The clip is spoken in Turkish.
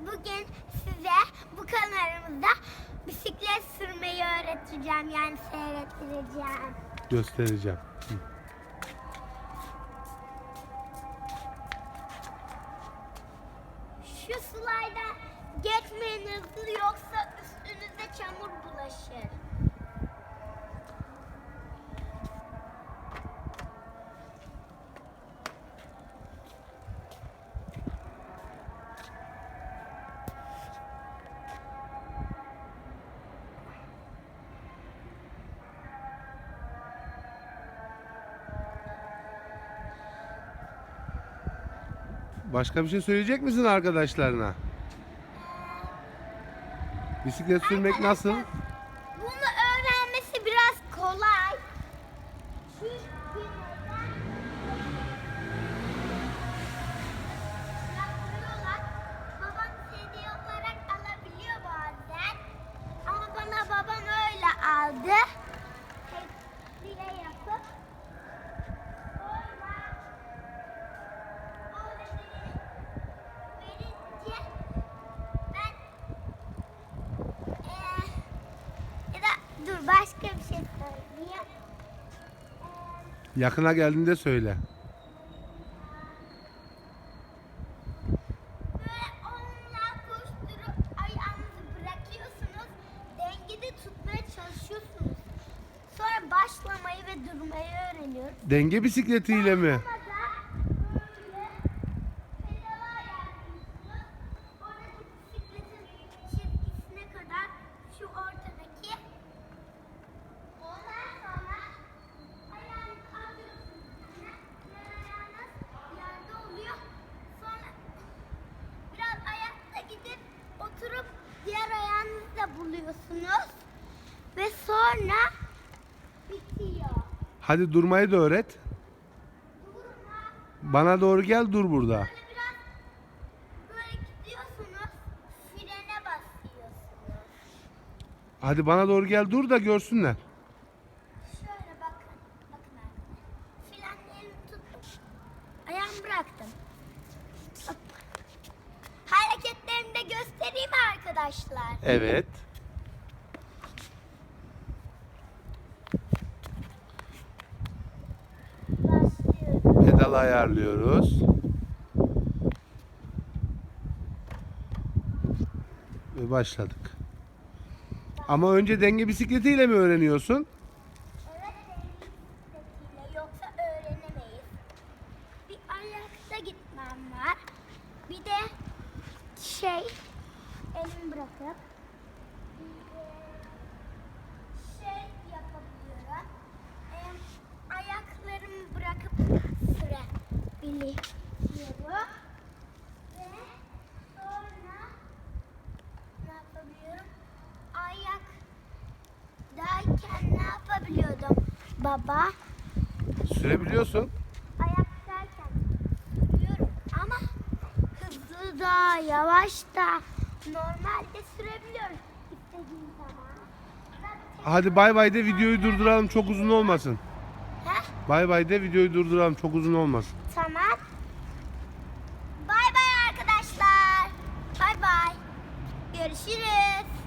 bugün size bu kanalımızda bisiklet sürmeyi öğreteceğim yani seyrettireceğim. Göstereceğim. Hı. Şu sularda geçmeyin hızlı yoksa üstünüze çamur bulaşır. Başka bir şey söyleyecek misin arkadaşlarına? Bisiklet sürmek nasıl? Başka bir şey söyleyeyim. Yakına geldiğinde söyle. Böyle onunla koşturup diğer ayağınızı da buluyorsunuz. Ve sonra bitiyor. Hadi durmayı da öğret. Bana doğru gel dur burada. Böyle biraz böyle gidiyorsunuz, frene basıyorsunuz. Hadi bana doğru gel dur da görsünler. Şöyle bakın, bakın arkadaşlar. Frenlerimi tuttum. Ayağımı bıraktım. Arkadaşlar. Evet. Başlıyorum. Pedal ayarlıyoruz. Ve başladık. Ama önce denge bisikletiyle mi öğreniyorsun? Evet, benim bisikletiyle yoksa öğrenemeyiz. Bir ayakta gitmem var. Bir de şey, elimi bırakıp eee, şey yapabiliyorum. Eee, ayaklarımı bırakıp sürebiliyorum. Ve sonra ne yapabiliyorum? Ayaktayken ne yapabiliyordum baba? Sürebiliyorsun. Ayaktayken sürüyorum ama hızlı da yavaş da normalde sürebiliyorum istediğim zaman. Hadi bay bay de videoyu durduralım çok uzun olmasın. Bay bay de videoyu durduralım çok uzun olmasın. tamam. Bay bay arkadaşlar. Bay bay. Görüşürüz.